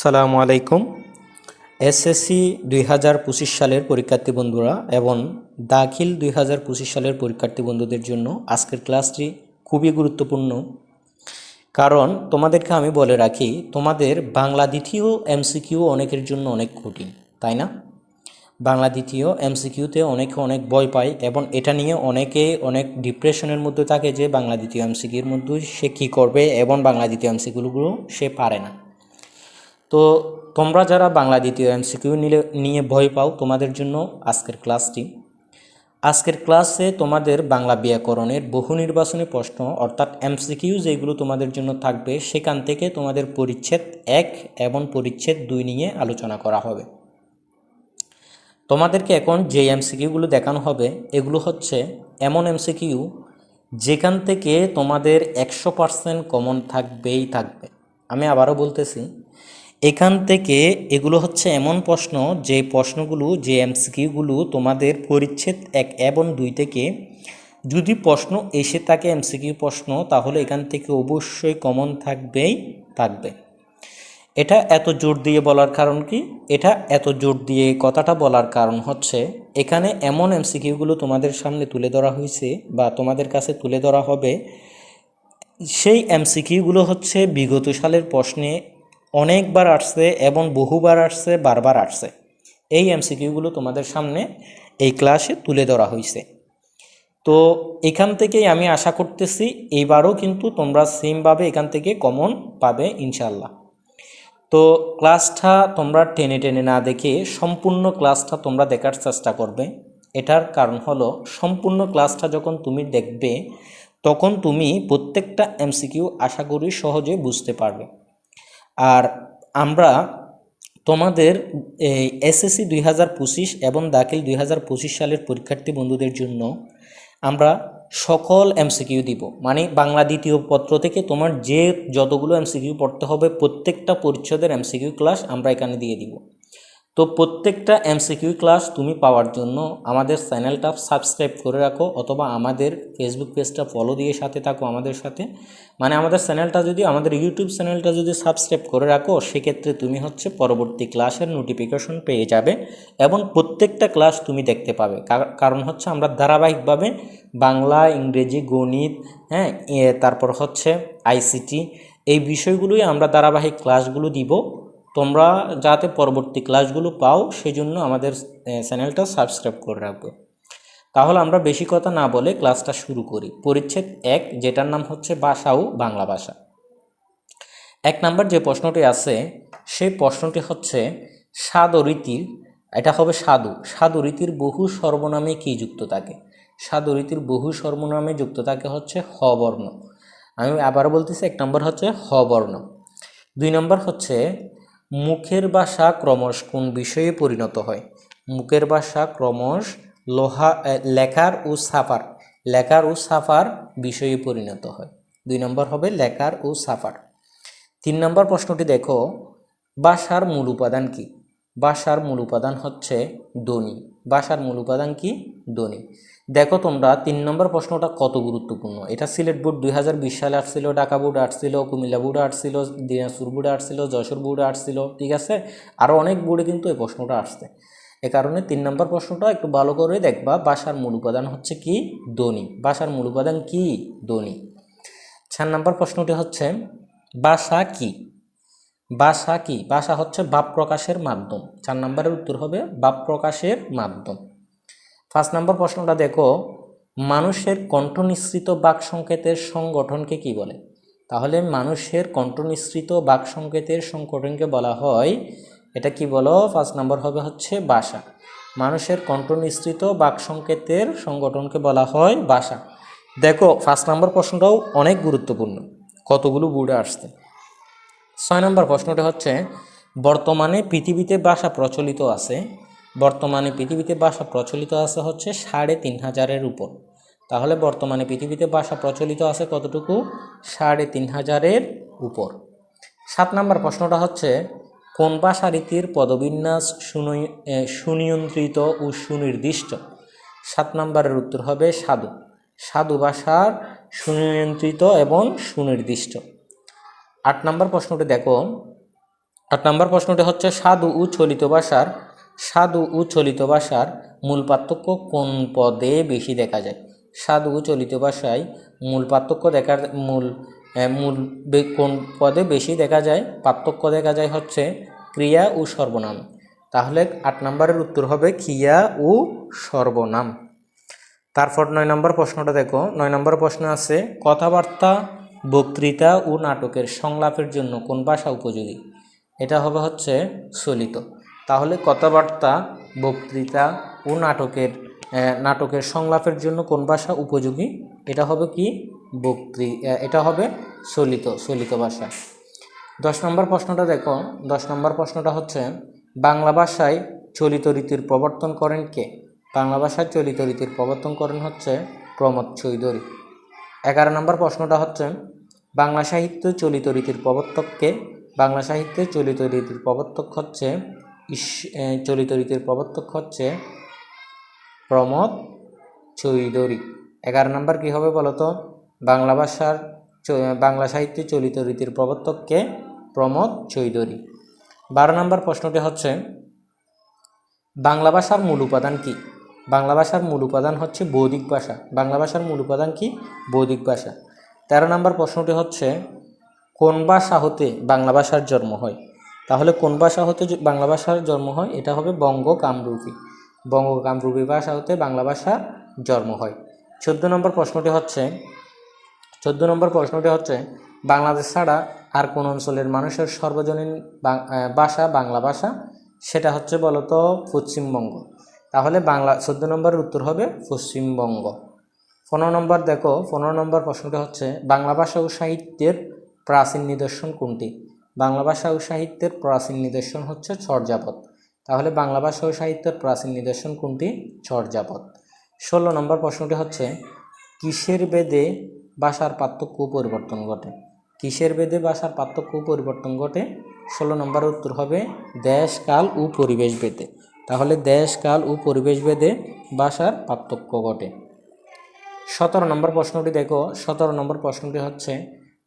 সালামু আলাইকুম। এসএসসি দুই হাজার পঁচিশ সালের পরীক্ষার্থী বন্ধুরা এবং দাখিল দুই হাজার পঁচিশ সালের পরীক্ষার্থী বন্ধুদের জন্য আজকের ক্লাসটি খুবই গুরুত্বপূর্ণ। কারণ তোমাদেরকে আমি বলে রাখি, তোমাদের বাংলা দ্বিতীয় এমসিকিউ অনেকের জন্য অনেক কঠিন, তাই না? বাংলা দ্বিতীয় এমসিকিউতে অনেকে অনেক ভয় পায় এবং এটা নিয়ে অনেকে অনেক ডিপ্রেশনের মধ্যে থাকে যে বাংলা দ্বিতীয় এমসিকিউর মধ্যে সে কী করবে এবং বাংলা দ্বিতীয় এমসিকিউগুলো সে পারে না। তো তোমরা যারা বাংলা দ্বিতীয় এমসিকিউ নিলে, নিয়ে ভয় পাও, তোমাদের জন্য আজকের ক্লাসটি। আজকের ক্লাসে তোমাদের বাংলা ব্যাকরণের বহু নির্বাচনী প্রশ্ন, অর্থাৎ এমসিকিউ যেগুলো তোমাদের জন্য থাকবে, সেখান থেকে তোমাদের পরিচ্ছেদ এক এবং পরিচ্ছেদ দুই নিয়ে আলোচনা করা হবে। তোমাদেরকে এখন যে এমসিকিউগুলো দেখানো হবে, এগুলো হচ্ছে এমন এমসিকিউ যেখান থেকে তোমাদের একশো পার্সেন্ট কমন থাকবেই থাকবে। আমি আবারও বলতেছি এখান থেকে এগুলো হচ্ছে এমন প্রশ্ন, যে প্রশ্নগুলো, যে এমসিকিউগুলো তোমাদের পরিচ্ছেদ এক এবং দুই থেকে। যদি প্রশ্ন এসে থাকে এমসিকিউ প্রশ্ন, তাহলে এখান থেকে অবশ্যই কমন থাকবেই, থাকবে। এটা এত জোর দিয়ে বলার কারণ কি? এটা এত জোর দিয়ে কথাটা বলার কারণ হচ্ছে, এখানে এমন এমসিকিউগুলো তোমাদের সামনে তুলে ধরা হয়েছে বা তোমাদের কাছে তুলে ধরা হবে। সেই এমসিকিউগুলো হচ্ছে বিগত সালের প্রশ্নে অনেকবার আসছে এবং বহুবার আসছে, বারবার আসছে। এই এমসিকিউগুলো তোমাদের সামনে এই ক্লাসে তুলে ধরা হয়েছে তো এখান থেকেই আমি আশা করতেছি এইবারও কিন্তু তোমরা সেমভাবে এখান থেকে কমন পাবে ইনশাল্লাহ তো ক্লাসটা তোমরা টেনে টেনে না দেখে সম্পূর্ণ ক্লাসটা তোমরা দেখার চেষ্টা করবে। এটার কারণ হলো সম্পূর্ণ ক্লাসটা যখন তুমি দেখবে, তখন তুমি প্রত্যেকটা এমসিকিউ আশা করি সহজে বুঝতে পারবে। আর আমরা তোমাদের এই এসএসসি দুই হাজার পঁচিশ এবং দাখিল দুই হাজার পঁচিশ সালের পরীক্ষার্থী বন্ধুদের জন্য আমরা সকল এমসিকিউ দিব। মানে বাংলা দ্বিতীয় পত্র থেকে তোমার যে যতগুলো এমসিকিউ পড়তে হবে, প্রত্যেকটা পরিচ্ছদের এমসিকিউ ক্লাস আমরা এখানে দিয়ে দিব। তো প্রত্যেকটা এমসিকিউ ক্লাস তুমি পাওয়ার জন্য আমাদের চ্যানেলটা সাবস্ক্রাইব করে রাখো অথবা আমাদের ফেসবুক পেজটা ফলো দিয়ে সাথে থাকো আমাদের সাথে। মানে আমাদের চ্যানেলটা যদি, আমাদের ইউটিউব চ্যানেলটা যদি সাবস্ক্রাইব করে রাখো, সেক্ষেত্রে তুমি হচ্ছে পরবর্তী ক্লাসের নোটিফিকেশন পেয়ে যাবে এবং প্রত্যেকটা ক্লাস তুমি দেখতে পাবে। কারণ হচ্ছে আমরা ধারাবাহিকভাবে বাংলা, ইংরেজি, গণিত হ্যাঁ তারপর হচ্ছে আইসিটি এই বিষয়গুলোই আমরা ধারাবাহিক ক্লাসগুলো দিব। তোমরা যাতে পরবর্তী ক্লাসগুলো পাও, সেজন্য আমাদের চ্যানেলটা সাবস্ক্রাইব করে রাখবে। তাহলে আমরা বেশি কথা না বলে ক্লাসটা শুরু করি। পরিচ্ছেদ এক, যেটার নাম হচ্ছে ভাষা ও বাংলা ভাষা। এক নাম্বার যে প্রশ্নটি আছে, সেই প্রশ্নটি হচ্ছে, সাধু রীতির, এটা হবে সাধু। সাধু রীতির বহু সর্বনামে কি যুক্ত থাকে? সাধু রীতির বহু সর্বনামে যুক্ত থাকে হচ্ছে হ বর্ণ। আমি আবার বলতেছি, এক নম্বর হচ্ছে হ বর্ণ। দুই নম্বর হচ্ছে মুখের বাসা ক্রমশ কোন বিষয়ে পরিণত হয়? মুখের বাসা ক্রমশ লোহা লেখার ও সাফার। লেখার ও সাফার বিষয়ে পরিণত হয়। দুই নম্বর হবে লেখার ও সাফার। তিন নম্বর প্রশ্নটি দেখো, বাসার মূল উপাদান কি? ভাষার মূল উপাদান হচ্ছে ধ্বনি। ভাষার মূল উপাদান কি? ধ্বনি। দেখো তোমরা, তিন নম্বর প্রশ্নটা কত গুরুত্বপূর্ণ? এটা সিলেট বোর্ড দুই হাজার বিশ সালে আসছিল, ঢাকা বোর্ড আসছিল, কুমিল্লা বোর্ডে আসছিল, দিনাজপুর বোর্ডে আসছিল, যশোর বোর্ডে আসছিল, ঠিক আছে? আরও অনেক বোর্ডে কিন্তু এই প্রশ্নটা আসছে। এ কারণে তিন নম্বর প্রশ্নটা একটু ভালো করে দেখবা ভাষার মূল উপাদান হচ্ছে কি? ধ্বনি। ভাষার মূল উপাদান কি? ধ্বনি। চার নম্বর প্রশ্নটি হচ্ছে ভাষা কি? ভাষা কি? ভাষা হচ্ছে ভাব প্রকাশের মাধ্যম। চার নম্বরের উত্তর হবে ভাব প্রকাশের মাধ্যম। ফার্স্ট নম্বর প্রশ্নটা দেখো, মানুষের কণ্ঠনিঃসৃত বাক সংকেতের সংগঠনকে কি বলে? তাহলে মানুষের কণ্ঠনিঃসৃত বাক সংকেতের সংগঠনকে বলা হয়, এটা কি বলো? ফার্স্ট নম্বর হবে হচ্ছে বাসা। মানুষের কণ্ঠনিঃসৃত বাক সংকেতের সংগঠনকে বলা হয় বাসা। দেখো ফার্স্ট নম্বর প্রশ্নটাও অনেক গুরুত্বপূর্ণ। কতগুলো বুড়ে আসছে। ছয় নম্বর প্রশ্নটা হচ্ছে, বর্তমানে পৃথিবীতে ভাষা প্রচলিত আছে, বর্তমানে পৃথিবীতে ভাষা প্রচলিত আছে হচ্ছে সাড়ে তিন হাজারের উপর। তাহলে বর্তমানে পৃথিবীতে ভাষা প্রচলিত আছে কতটুকু? সাড়ে তিন হাজারের উপর। সাত নম্বর প্রশ্নটা হচ্ছে, কোন ভাষা রীতির পদবিন্যাস সুনিয়ন্ত্রিত ও সুনির্দিষ্ট? সাত নম্বরের উত্তর হবে সাধু। সাধু ভাষার সুনিয়ন্ত্রিত এবং সুনির্দিষ্ট। আট নম্বর প্রশ্নটি দেখো। আট নম্বর প্রশ্নটি হচ্ছে, সাধু ও চলিত ভাষার, সাধু ও চলিত ভাষার মূল পার্থক্য কোন পদে বেশি দেখা যায়? সাধু ও চলিত ভাষায় মূল পার্থক্য দেখার মূল মূল কোন পদে বেশি দেখা যায়? পার্থক্য দেখা যায় হচ্ছে ক্রিয়া ও সর্বনাম। তাহলে আট নম্বরের উত্তর হবে ক্রিয়া ও সর্বনাম। তারপর নয় নম্বর প্রশ্নটা দেখো। নয় নম্বর প্রশ্ন আছে, কথাবার্তা বক্তৃতা ও নাটকের সংলাপের জন্য কোন ভাষা উপযোগী? এটা হবে হচ্ছে চলিত তাহলে কথাবার্তা, বক্তৃতা ও নাটকের নাটকের সংলাপের জন্য কোন ভাষা উপযোগী? এটা হবে কি? বক্তৃ এটা হবে চলিত চলিত ভাষা। দশ নম্বর প্রশ্নটা দেখো। দশ নম্বর প্রশ্নটা হচ্ছে, বাংলা ভাষায় চলিত রীতির প্রবর্তন করেন কে? বাংলা ভাষায় চলিত রীতির প্রবর্তন করেন হচ্ছে প্রমোদ চৌধুরী। এগারো নম্বর প্রশ্নটা হচ্ছে বাংলা সাহিত্য চলিত রীতির প্রবর্তককে, বাংলা সাহিত্যে চলিত রীতির প্রবর্তক হচ্ছে চলিত রীতির প্রবর্তক হচ্ছে প্রমোদ চৌধুরী। এগারো নম্বর কী হবে বলো তো? বাংলা ভাষার বাংলা সাহিত্যে চলিত রীতির প্রবর্তককে প্রমোদ চৌধুরী। বারো নম্বর প্রশ্নটি হচ্ছে, বাংলা ভাষার মূল উপাদান কি? বাংলা ভাষার মূল উপাদান হচ্ছে বৌদ্ধিক ভাষা। বাংলা ভাষার মূল উপাদান কি? বৌদ্ধিক ভাষা। তেরো নম্বর প্রশ্নটি হচ্ছে, কোন ভাষা হতে বাংলা ভাষার জন্ম হয়? তাহলে কোন ভাষা হতে বাংলা ভাষার জন্ম হয়? এটা হবে বঙ্গ কামরূপী। বঙ্গ কামরূপী ভাষা হতে বাংলা ভাষা জন্ম হয়। চোদ্দ নম্বর প্রশ্নটি হচ্ছে, চোদ্দ নম্বর প্রশ্নটি হচ্ছে, বাংলাদেশ ছাড়া আর কোন অঞ্চলের মানুষের সর্বজনীন ভাষা বাংলা ভাষা? সেটা হচ্ছে বলতো পশ্চিমবঙ্গ। তাহলে বাংলা, চোদ্দ নম্বরের উত্তর হবে পশ্চিমবঙ্গ। পনেরো নম্বর দেখো পনেরো নম্বর প্রশ্নটি হচ্ছে, বাংলা ভাষা ও সাহিত্যের প্রাচীন নিদর্শন কোনটি? বাংলা ভাষা ও সাহিত্যের প্রাচীন নিদর্শন হচ্ছে চর্যাপদ তাহলে বাংলা ভাষা ও সাহিত্যের প্রাচীন নিদর্শন কোনটি? চর্যাপদ ষোলো নম্বর প্রশ্নটি হচ্ছে, কিসের বেদে ভাষার পার্থক্য পরিবর্তন ঘটে? কিসের বেদে ভাষার পার্থক্য পরিবর্তন ঘটে? ষোলো নম্বর উত্তর হবে, দেশ, কাল ও পরিবেশ বেদে। তাহলে দেশ, কাল ও পরিবেশ বেদে ভাষার পার্থক্য ঘটে। সতেরো নম্বর প্রশ্নটি দেখো। সতেরো নম্বর প্রশ্নটি হচ্ছে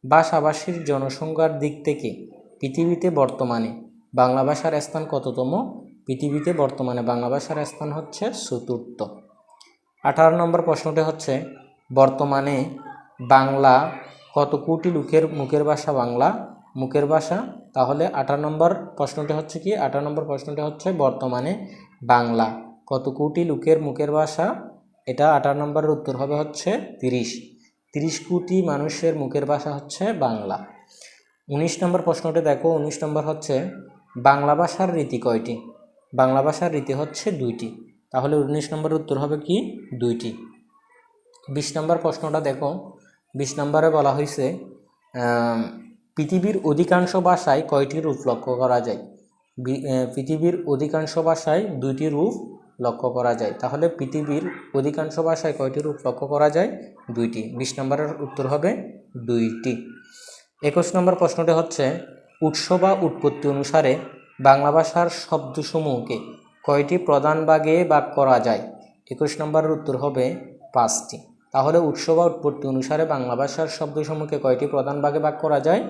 ভাষাভাষীর জনসংখ্যার দিক থেকে পৃথিবীতে বর্তমানে বাংলা ভাষার স্থান কততম? পৃথিবীতে বর্তমানে বাংলা ভাষার স্থান হচ্ছে চতুর্থ। আঠারো নম্বর প্রশ্নটি হচ্ছে, বর্তমানে বাংলা কত কোটি লোকের মুখের ভাষা বাংলা? মুখের ভাষা? তাহলে আঠারো নম্বর প্রশ্নটি হচ্ছে কি? আঠারো নম্বর প্রশ্নটি হচ্ছে, বর্তমানে বাংলা কত কোটি লোকের মুখের ভাষা এটা আঠারো নম্বরের উত্তর হবে হচ্ছে তিরিশ। তিরিশ কোটি মানুষের মুখের ভাষা হচ্ছে বাংলা। উনিশ নম্বর প্রশ্নটি দেখো, উনিশ নম্বর হচ্ছে বাংলা ভাষার রীতি কয়টি? বাংলা ভাষার রীতি হচ্ছে দুইটি। তাহলে উনিশ নম্বরের উত্তর হবে কি? দুইটি। বিশ নম্বর প্রশ্নটা দেখো, বিশ নম্বরে বলা হয়েছে পৃথিবীর অধিকাংশ ভাষায় কয়টি রূপ লক্ষ্য করা যায়? পৃথিবীর অধিকাংশ ভাষায় দুইটি রূপ লক্ষ্য করা যায়। তাহলে পৃথিবীর অধিকাংশ ভাষায় কয়টি রূপ লক্ষ্য করা যায়? দুইটি। বিশ নম্বরের উত্তর হবে দুইটি। একুশ নম্বর প্রশ্নটি হচ্ছে, উৎস বা উৎপত্তি অনুসারে বাংলা ভাষার শব্দসমূহকে কয়টি প্রধান ভাগে ভাগ করা যায়? একুশ নম্বরের উত্তর হবে পাঁচটি। তাহলে উৎস বা উৎপত্তি অনুসারে বাংলা ভাষার শব্দসমূহকে কয়টি প্রধান ভাগে ভাগ করা যায়?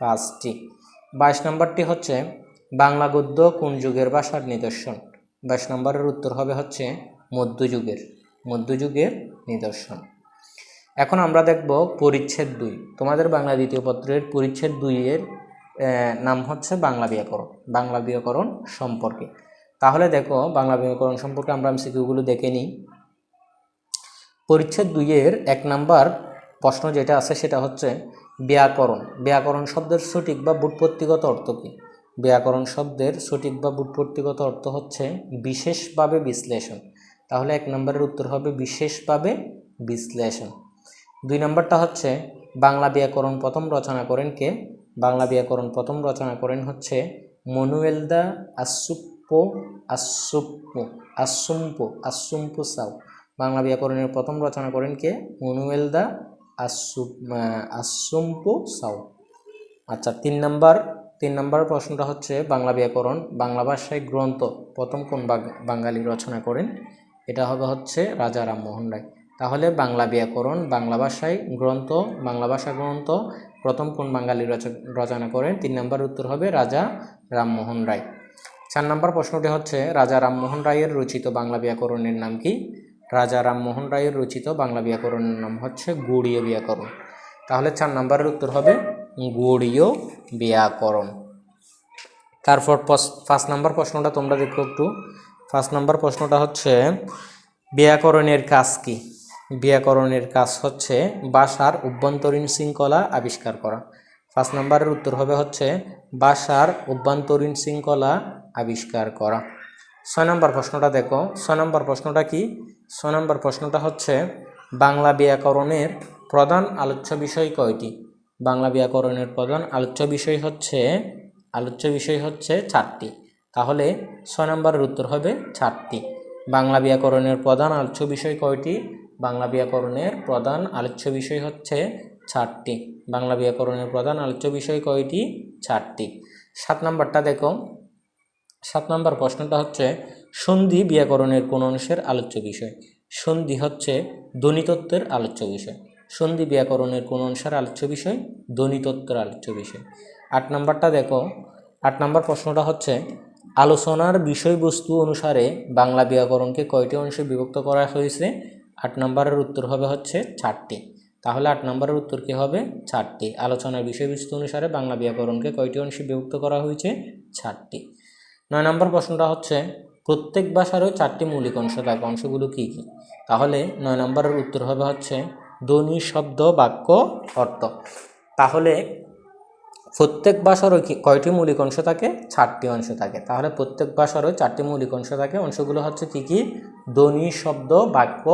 পাঁচটি। বাইশ নম্বরটি হচ্ছে বাংলা গদ্য কোন যুগের ভাষার নিদর্শন? বাইশ নম্বরের উত্তর হবে হচ্ছে মধ্যযুগের মধ্যযুগের নিদর্শন। এখন আমরা দেখব পরিচ্ছেদ দুই। তোমাদের বাংলা দ্বিতীয় পত্রের পরিচ্ছেদ দুইয়ের নাম হচ্ছে বাংলা ব্যাকরণ বাংলা ব্যাকরণ সম্পর্কে। তাহলে দেখো বাংলা ব্যাকরণ সম্পর্কে আমরা সিকিউগুলো দেখে নিই। পরিচ্ছেদ দুইয়ের এক নাম্বার প্রশ্ন যেটা আছে সেটা হচ্ছে ব্যাকরণ। ব্যাকরণ শব্দের সঠিক বা বুৎপত্তিগত অর্থ কী? ব্যাকরণ শব্দের সঠিক বা বুৎপত্তিগত অর্থ হচ্ছে বিশেষভাবে বিশ্লেষণ। তাহলে এক নম্বরের উত্তর হবে বিশেষভাবে বিশ্লেষণ। দুই নম্বরটা হচ্ছে, বাংলা ব্যাকরণ প্রথম রচনা করেন কে? বাংলা ব্যাকরণ প্রথম রচনা করেন হচ্ছে মনুয়েল দা আসুপ্পো আসুপ্পো আসুম্পো আসুম্পু সাউ। বাংলা ব্যাকরণের প্রথম রচনা করেন কে? মনুয়েল দা আসু আসুম্পু সাউ। আচ্ছা তিন নম্বর তিন নম্বর প্রশ্নটা হচ্ছে বাংলা ব্যাকরণ, বাংলা ভাষায় গ্রন্থ, প্রথম কোন বাঙালি রচনা করেন? এটা হবে হচ্ছে রাজা রামমোহন রায়। তাহলে বাংলা ব্যাকরণ, বাংলা ভাষায় গ্রন্থ, বাংলা ভাষা গ্রন্থ, প্রথম কোন বাঙালি রচ- রচনা করেন? তিন নম্বর উত্তর হবে রাজা রামমোহন রায়। চার নম্বর প্রশ্নটি হচ্ছে রাজা রামমোহন রায়ের রচিত বাংলা ব্যাকরণের নাম কি? রাজা রামমোহন রায়ের রচিত বাংলা ব্যাকরণের নাম হচ্ছে গৌড়ীয় ব্যাকরণ। তাহলে চার নম্বরের উত্তর হবে গৌড়ীয় ব্যাকরণ। তারপর ফার্স্ট নাম্বার প্রশ্নটা তোমরা দেখো একটু। ফার্স্ট নাম্বার প্রশ্নটা হচ্ছে, ব্যাকরণের কাজ কি? ব্যাকরণের কাজ হচ্ছে ভাষার অভ্যন্তরীণ শৃঙ্খলা আবিষ্কার করা। ফার্স্ট নাম্বারের উত্তর হবে হচ্ছে ভাষার অভ্যন্তরীণ শৃঙ্খলা আবিষ্কার করা। ছয় নম্বর প্রশ্নটা দেখো। ছয় নম্বর প্রশ্নটা কি? ছয় নম্বর প্রশ্নটা হচ্ছে, বাংলা ব্যাকরণের প্রধান আলোচ্য বিষয় কয়টি? বাংলা ব্যাকরণের প্রধান আলোচ্য বিষয় হচ্ছে, আলোচ্য বিষয় হচ্ছে চারটি। তাহলে ছয় নম্বরের উত্তর হবে চারটি। বাংলা ব্যাকরণের প্রধান আলোচ্য বিষয় কয়টি? বাংলা ব্যাকরণের প্রধান আলোচ্য বিষয় হচ্ছে চারটি। বাংলা ব্যাকরণের প্রধান আলোচ্য বিষয় কয়টি? চারটি। সাত নম্বরটা দেখো। সাত নম্বর প্রশ্নটা হচ্ছে, সন্ধি ব্যাকরণের কোন অংশের আলোচ্য বিষয়? সন্ধি হচ্ছে ধ্বনিতত্ত্বের আলোচ্য বিষয়। সন্ধি ব্যাকরণের কোন অংশের আলোচ্য বিষয়, ধ্বনিতত্ত্বের আলোচ্য বিষয়। আট নম্বরটা দেখো। আট নম্বর প্রশ্নটা হচ্ছে, আলোচনার বিষয়বস্তু অনুসারে বাংলা ব্যাকরণকে কয়টি অংশে বিভক্ত করা হয়েছে? আট নম্বরের উত্তর হবে হচ্ছে চারটি। তাহলে আট নম্বরের উত্তর কী হবে? চারটি। আলোচনার বিষয়বস্তু অনুসারে বাংলা ব্যাকরণকে কয়টি অংশে বিভক্ত করা হয়েছে? চারটি। নয় নম্বর প্রশ্নটা হচ্ছে, প্রত্যেক ভাষারও চারটি মৌলিক অংশ থাকে অংশগুলো কী কী? তাহলে নয় নম্বরের উত্তর হবে হচ্ছে ধ্বনি, শব্দ, বাক্য, অর্থ। তাহলে প্রত্যেক ভাষারও কি, কয়টি মৌলিক অংশ থাকে? চারটি অংশ থাকে। তাহলে প্রত্যেক ভাষারও চারটি মৌলিক অংশ থাকে। অংশগুলো হচ্ছে কি কি? ধ্বনি, শব্দ, বাক্য,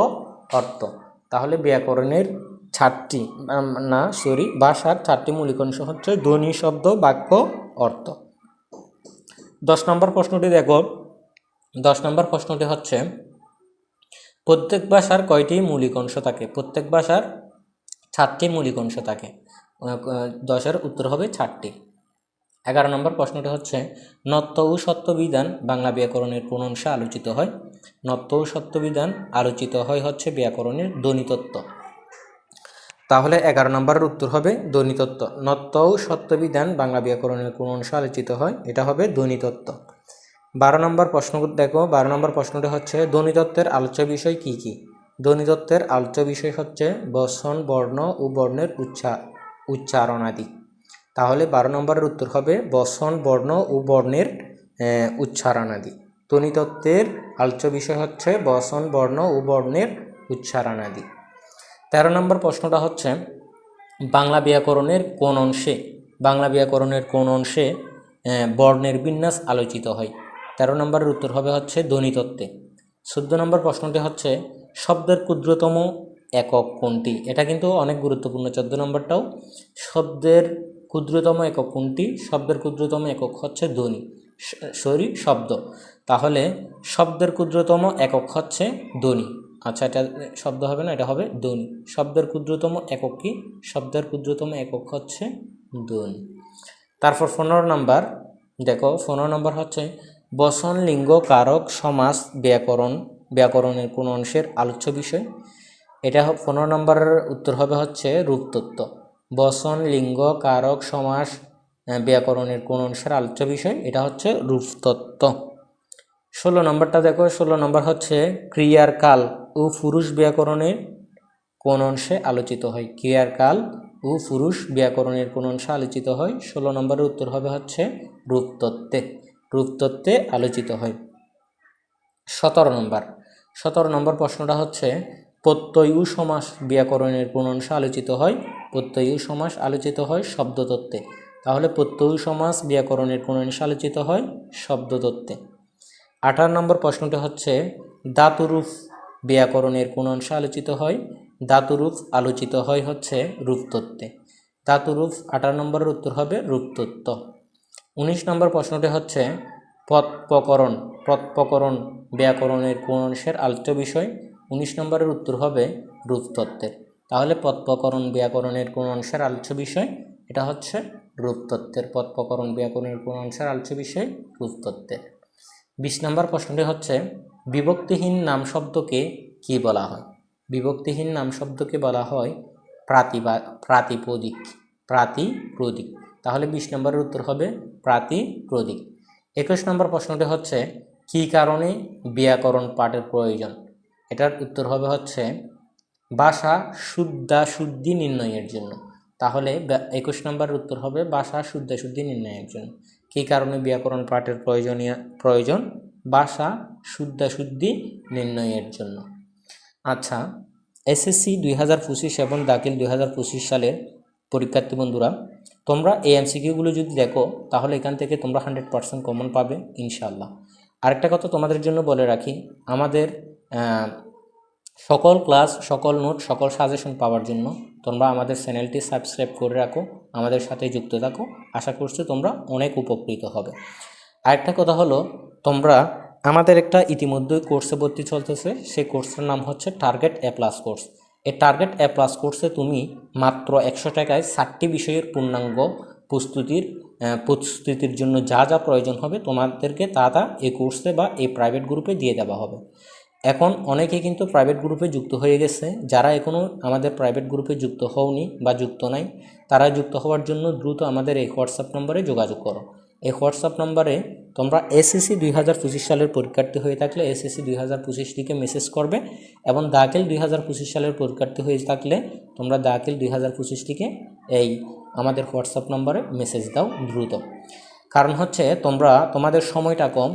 অর্থ। তাহলে ব্যাকরণের চারটি না সরি ভাষার চারটি মৌলিক অংশ হচ্ছে ধ্বনি, শব্দ, বাক্য, অর্থ। দশ নম্বর প্রশ্নটি দেখো। দশ নম্বর প্রশ্নটি হচ্ছে প্রত্যেক ভাষার কয়টি মৌলিক অংশ থাকে? প্রত্যেক ভাষার চারটি মৌলিক অংশ থাকে দশের উত্তর হবে চারটি এগারো নম্বর প্রশ্নটি হচ্ছে, নত্য ও সত্যবিধান বাংলা ব্যাকরণের কোন অংশে আলোচিত হয়। নত্য ও সত্যবিধান আলোচিত হয় হচ্ছে ব্যাকরণের ধ্বনিতত্ত্ব। তাহলে এগারো নম্বরের উত্তর হবে ধ্বনিতত্ত্ব। নত্য ও সত্যবিধান বাংলা ব্যাকরণের কোন অংশ আলোচিত হয়, এটা হবে ধ্বনিতত্ত্ব। বারো নম্বর প্রশ্ন দেখো, বারো নম্বর প্রশ্নটি হচ্ছে, ধ্বনিতত্ত্বের আলোচ্য বিষয় কি কি? ধ্বনিতত্ত্বের আলোচ্য বিষয় হচ্ছে বসন, বর্ণ ও বর্ণের উচ্চা, উচ্চারণাদি। তাহলে বারো নম্বরের উত্তর হবে বসন, বর্ণ ও বর্ণের উচ্চারণাদি। ধ্বনিতত্ত্বের আলোচ্য বিষয় হচ্ছে বসন, বর্ণ ও বর্ণের উচ্চারণাদি। তেরো নম্বর প্রশ্নটা হচ্ছে, বাংলা ব্যাকরণের কোন অংশে, বাংলা ব্যাকরণের কোন অংশে বর্ণের বিন্যাস আলোচিত হয়? তেরো নম্বরের উত্তর হবে হচ্ছে ধ্বনিতত্ত্বে। চোদ্দ নম্বর প্রশ্নটি হচ্ছে, শব্দের ক্ষুদ্রতম একক কোনটি? এটা কিন্তু অনেক গুরুত্বপূর্ণ। চোদ্দ নম্বরটাও, শব্দের ক্ষুদ্রতম একক কোনটি? শব্দের ক্ষুদ্রতম একক হচ্ছে ধ্বনি। সরি, শব্দ। তাহলে, শব্দের ক্ষুদ্রতম একক হচ্ছে ধ্বনি। আচ্ছা এটা শব্দ হবে না, এটা হবে ধ্বনি। শব্দের ক্ষুদ্রতম একক কি? শব্দের ক্ষুদ্রতম একক হচ্ছে ধ্বনি। তারপর পনেরো নাম্বার, দেখো, পনেরো নম্বর হচ্ছে বসন লিঙ্গ কারক সমাস ব্যাকরণ, ব্যাকরণের কোন অংশের আলোচ্য বিষয়? এটা পনেরো নম্বরের উত্তর হবে হচ্ছে রূপতত্ত্ব। বসন লিঙ্গ কারক সমাস ব্যাকরণের কোন অংশের আলোচ্য বিষয়? এটা হচ্ছে রূপতত্ত্ব। ষোলো নম্বরটা দেখো, ষোলো নম্বর হচ্ছে ক্রিয়ার কাল ও পুরুষ ব্যাকরণের কোন অংশে আলোচিত হয়? ক্রিয়ার কাল ও পুরুষ ব্যাকরণের কোন অংশে আলোচিত হয়? ষোলো নম্বরের উত্তর হবে হচ্ছে রূপতত্ত্বে। রূপতত্ত্বে আলোচিত হয়। সতেরো নম্বর। সতেরো নম্বর প্রশ্নটা হচ্ছে প্রত্যয়ু সমাস ব্যাকরণের কোন অংশে আলোচিত হয় প্রত্যয়ু সমাস আলোচিত হয় শব্দতত্ত্বে। তাহলে প্রত্যয়ু সমাস ব্যাকরণের কোন অংশে আলোচিত হয় শব্দতত্ত্বে। আঠারো নম্বর প্রশ্নটি হচ্ছে ধাতুরূপ ব্যাকরণের কোন অংশে আলোচিত হয় ধাতুরূপ আলোচিত হয় হচ্ছে রূপতত্ত্বে। ধাতুরূপ আঠারো নম্বরের উত্তর হবে রূপতত্ত্ব। উনিশ নম্বর প্রশ্নটি হচ্ছে পৎপকরণ পৎপকরণ ব্যাকরণের কোন অংশের আলোচ্য বিষয়? উনিশ নম্বরের উত্তর হবে রূপতত্ত্বের। তাহলে পৎপকরণ ব্যাকরণের কোন অংশের আলোচ্য বিষয়? এটা হচ্ছে রূপতত্ত্বের। পৎপকরণ ব্যাকরণের কোন অংশের আলোচ্য বিষয়? রূপতত্ত্বের। বিশ নম্বর প্রশ্নটি হচ্ছে, বিভক্তিহীন নাম শব্দকে কি বলা হয়? বিভক্তিহীন নাম শব্দকে বলা হয় প্রাতিবা প্রাতিপদিক প্রাতিপ্রদিক তাহলে বিশ নম্বরের উত্তর হবে প্রাতিপ্রদিক একুশ নম্বর প্রশ্নটি হচ্ছে, কী কারণে ব্যাকরণ পাঠের প্রয়োজন? এটার উত্তর হবে হচ্ছে ভাষা শুদ্ধাশুদ্ধি নির্ণয়ের জন্য। তাহলে একুশ নম্বরের উত্তর হবে ভাষা শুদ্ধাশুদ্ধি নির্ণয়ের জন্য। কী কারণে ব্যাকরণ পাঠের প্রয়োজনীয়, প্রয়োজন? ভাষা শুদ্ধাশুদ্ধি নির্ণয়ের জন্য। আচ্ছা এসএসসি দুই হাজার পঁচিশ এবং দাখিল দুই হাজার পঁচিশ সালের পরীক্ষার্থী বন্ধুরা, তোমরা এই এমসিকিউগুলো যদি দেখো, তাহলে এখান থেকে তোমরা হান্ড্রেড পার্সেন্ট কমন পাবে ইনশাল্লাহ আরেকটা কথা তোমাদের জন্য বলে রাখি, আমাদের সকল ক্লাস সকল নোট সকল সাজেশন পাওয়ার জন্য তোমরা আমাদের চ্যানেলটি সাবস্ক্রাইব করে রাখো, আমাদের সাথে যুক্ত থাকো। আশা করছি তোমরা অনেক উপকৃত হবে। আরেকটা কথা হলো, তোমরা আমাদের একটা ইতিমধ্যে কোর্সে ভর্তি চলতেছে, সেই কোর্সের নাম হচ্ছে টার্গেট এ প্লাস কোর্স এই টার্গেট এ প্লাস কোর্সে তুমি মাত্র একশো টাকায় ষাটটি বিষয়ের পূর্ণাঙ্গ প্রস্তুতির প্রস্তুতির জন্য যা যা প্রয়োজন হবে তোমাদেরকে তা তা এই কোর্সে বা এই প্রাইভেট গ্রুপে দিয়ে দেওয়া হবে। এখন অনেকে কিন্তু প্রাইভেট গ্রুপে যুক্ত হয়ে গেছে। যারা এখনও আমাদের প্রাইভেট গ্রুপে যুক্ত হওনি বা যুক্ত নাই, তারা যুক্ত হওয়ার জন্য দ্রুত আমাদের এই হোয়াটসঅ্যাপ নম্বরে যোগাযোগ করো। এই হোয়াটসঅ্যাপ নম্বরে তোমরা এসএসসি দুই হাজার পঁচিশ সালের পরীক্ষার্থী হয়ে থাকলে এসএসসি দুই হাজার পঁচিশটিকে মেসেজ করবে এবং দাখিল দুই হাজার পঁচিশ সালের পরীক্ষার্থী হয়ে থাকলে তোমরা দাখিল দুই হাজার পঁচিশটিকে এই আমাদের হোয়াটসঅ্যাপ নম্বরে মেসেজ দাও দ্রুত। কারণ হচ্ছে তোমরা, তোমাদের সময়টা কম,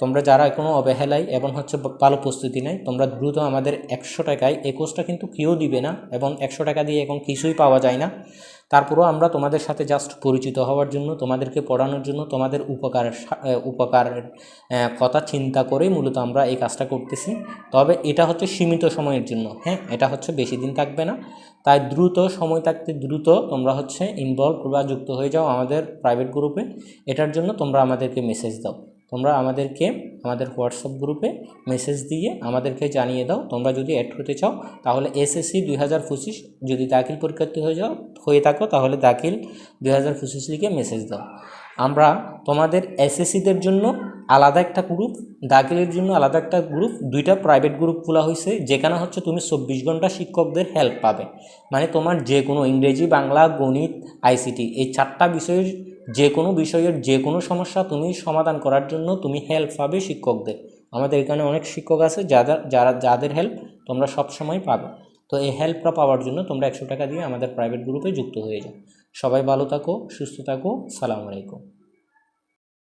তোমরা যারা কোনো অবহেলায় এবং হচ্ছে ভালো প্রস্তুতি নেই, তোমরা দ্রুত আমাদের একশো টাকায় এই কোর্সটা কিন্তু কেউ দিবে না এবং একশো টাকা দিয়ে এখন কিছুই পাওয়া যায় না। তারপরেও আমরা তোমাদের সাথে জাস্ট পরিচিত হওয়ার জন্য তোমাদেরকে পড়ানোর জন্য তোমাদের আহ, উপকারের কথা চিন্তা করেই মূলত আমরা এই কাজটা করতেছি। তবে এটা হচ্ছে সীমিত সময়ের জন্য হ্যাঁ? এটা হচ্ছে বেশি দিন থাকবে না। তাই দ্রুত সময় থাকতে দ্রুত তোমরা হচ্ছে ইনভলভ বা যুক্ত হয়ে যাও আমাদের প্রাইভেট গ্রুপে এটার জন্য তোমরা আমাদেরকে মেসেজ দাও। তোমরা আমাদেরকে, আমাদের হোয়াটসঅ্যাপ গ্রুপে মেসেজ দিয়ে আমাদেরকে জানিয়ে দাও। তোমরা যদি অ্যাড হতে চাও, তাহলে এসএসসি দুই হাজার পঁচিশ যদি দাখিল পরীক্ষার্থী হয়ে যাও, হয়ে থাকো, তাহলে দাখিল দুই হাজার পঁচিশ লিখে মেসেজ দাও। আমরা তোমাদের এসএসসিদের জন্য আলাদা একটা গ্রুপ দাখিলের জন্য আলাদা একটা গ্রুপ দুইটা প্রাইভেট গ্রুপ খোলা হয়েছে যেখানে হচ্ছে তুমি চব্বিশ ঘণ্টা শিক্ষকদের হেল্প পাবে। মানে তোমার যে কোনো ইংরেজি, বাংলা, গণিত আইসিটি এই চারটা বিষয়ের যে কোনো বিষয়ের যে কোনো সমস্যা তুমি সমাধান করার জন্য তুমি হেল্প পাবে শিক্ষকদের। আমাদের এখানে অনেক শিক্ষক আছে যাদের, যারা, যাদের হেল্প তোমরা সবসময় পাবে। তো এই হেল্পটা পাওয়ার জন্য তোমরা একশো টাকা দিয়ে আমাদের প্রাইভেট গ্রুপে যুক্ত হয়ে যাও। সবাই ভালো থাকো, সুস্থ থাকো, সালাম আলাইকুম।